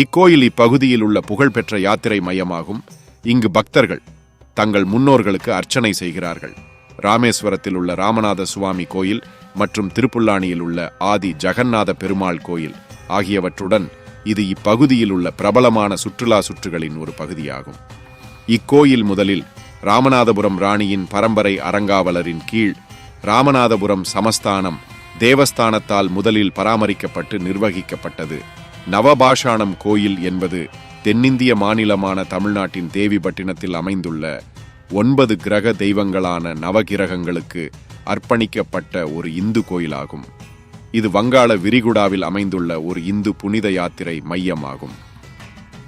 இக்கோயில் இப்பகுதியில் உள்ள புகழ்பெற்ற யாத்திரை மையமாகும். இங்கு பக்தர்கள் தங்கள் முன்னோர்களுக்கு அர்ச்சனை செய்கிறார்கள். ராமேஸ்வரத்தில் உள்ள ராமநாத சுவாமி கோயில் மற்றும் திருப்புல்லானியில் உள்ள ஆதி ஜெகநாத பெருமாள் கோயில் ஆகியவற்றுடன் இது இப்பகுதியில் உள்ள பிரபலமான சுற்றுலா சுற்றுகளின் ஒரு பகுதியாகும். இக்கோயில் முதலில் ராமநாதபுரம் ராணியின் பரம்பரை அரங்காவலரின் கீழ் ராமநாதபுரம் சமஸ்தானம் தேவஸ்தானத்தால் முதலில் பராமரிக்கப்பட்டு நிர்வகிக்கப்பட்டது. நவபாஷாணம் கோயில் என்பது தென்னிந்திய மாநிலமான தமிழ்நாட்டின் தேவிபட்டினத்தில் அமைந்துள்ள ஒன்பது கிரக தெய்வங்களான நவகிரகங்களுக்கு அர்ப்பணிக்கப்பட்ட ஒரு இந்து கோயிலாகும். இது வங்காள விரிகுடாவில் அமைந்துள்ள ஒரு இந்து புனித யாத்திரை மையமாகும்.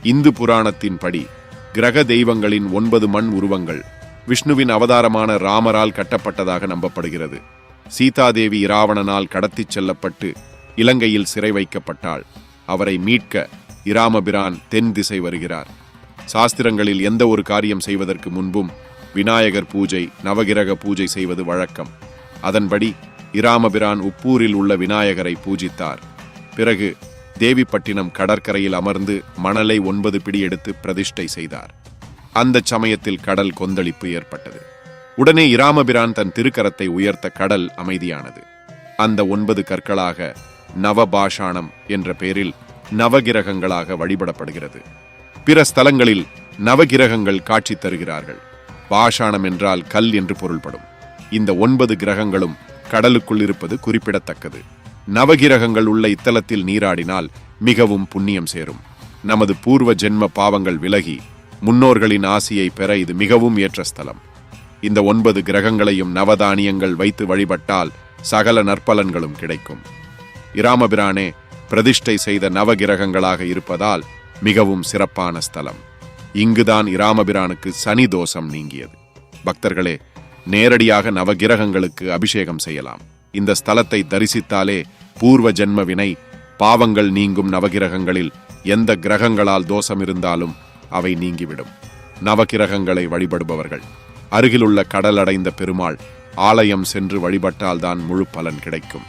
இந்து புராணத்தின்படி கிரக தெய்வங்களின் ஒன்பது மண் உருவங்கள் விஷ்ணுவின் அவதாரமான ராமரால் கட்டப்பட்டதாக நம்பப்படுகிறது. சீதாதேவி இராவணனால் கடத்திச் செல்லப்பட்டு இலங்கையில் சிறை வைக்கப்பட்டாள். அவரை மீட்க இராமபிரான் தென் திசை வருகிறார். சாஸ்திரங்களில் எந்த ஒரு காரியம் செய்வதற்கு முன்பும் விநாயகர் பூஜை நவகிரக பூஜை செய்வது வழக்கம். அதன்படி இராமபிரான் உப்பூரில் உள்ள விநாயகரை பூஜித்தார். பிறகு தேவிப்பட்டினம் கடற்கரையில் அமர்ந்து மணலை ஒன்பது பிடி எடுத்து பிரதிஷ்டை செய்தார். அந்த சமயத்தில் கடல் கொந்தளிப்பு ஏற்பட்டது. உடனே இராமபிரான் தன் திருக்கரத்தை உயர்த்த கடல் அமைதியானது. அந்த ஒன்பது கற்களாக நவபாஷாணம் என்ற பெயரில் நவகிரகங்களாக வழிபடப்படுகிறது. பிற ஸ்தலங்களில் நவகிரகங்கள் காட்சி தருகிறார்கள். பாஷாணம் என்றால் கல் என்று பொருள்படும். இந்த ஒன்பது கிரகங்களும் கடலுக்குள் இருப்பது குறிப்பிடத்தக்கது. நவகிரகங்கள் உள்ள இத்தலத்தில் நீராடினால் மிகவும் புண்ணியம் சேரும். நமது பூர்வ ஜென்ம பாவங்கள் விலகி முன்னோர்களின் ஆசியை பெற இது மிகவும் ஏற்ற ஸ்தலம். இந்த ஒன்பது கிரகங்களையும் நவதானியங்கள் வைத்து வழிபட்டால் சகல நற்பலன்களும் கிடைக்கும். இராமபிரானே பிரதிஷ்டை செய்த நவகிரகங்களாக இருப்பதால் மிகவும் சிறப்பான ஸ்தலம். இங்குதான் இராமபிரானுக்கு சனி தோஷம் நீங்கியது. பக்தர்களே நேரடியாக நவகிரகங்களுக்கு அபிஷேகம் செய்யலாம். இந்த ஸ்தலத்தை தரிசித்தாலே பூர்வ ஜென்ம வினை பாவங்கள் நீங்கும் நவகிரகங்களில் எந்த கிரகங்களால் தோஷம் இருந்தாலும் அவை நீங்கிவிடும். நவகிரகங்களை வழிபடுபவர்கள். அருகிலுள்ள கடல் அடைந்த பெருமாள் ஆலயம் சென்று வழிபட்டால்தான் முழு பலன் கிடைக்கும்.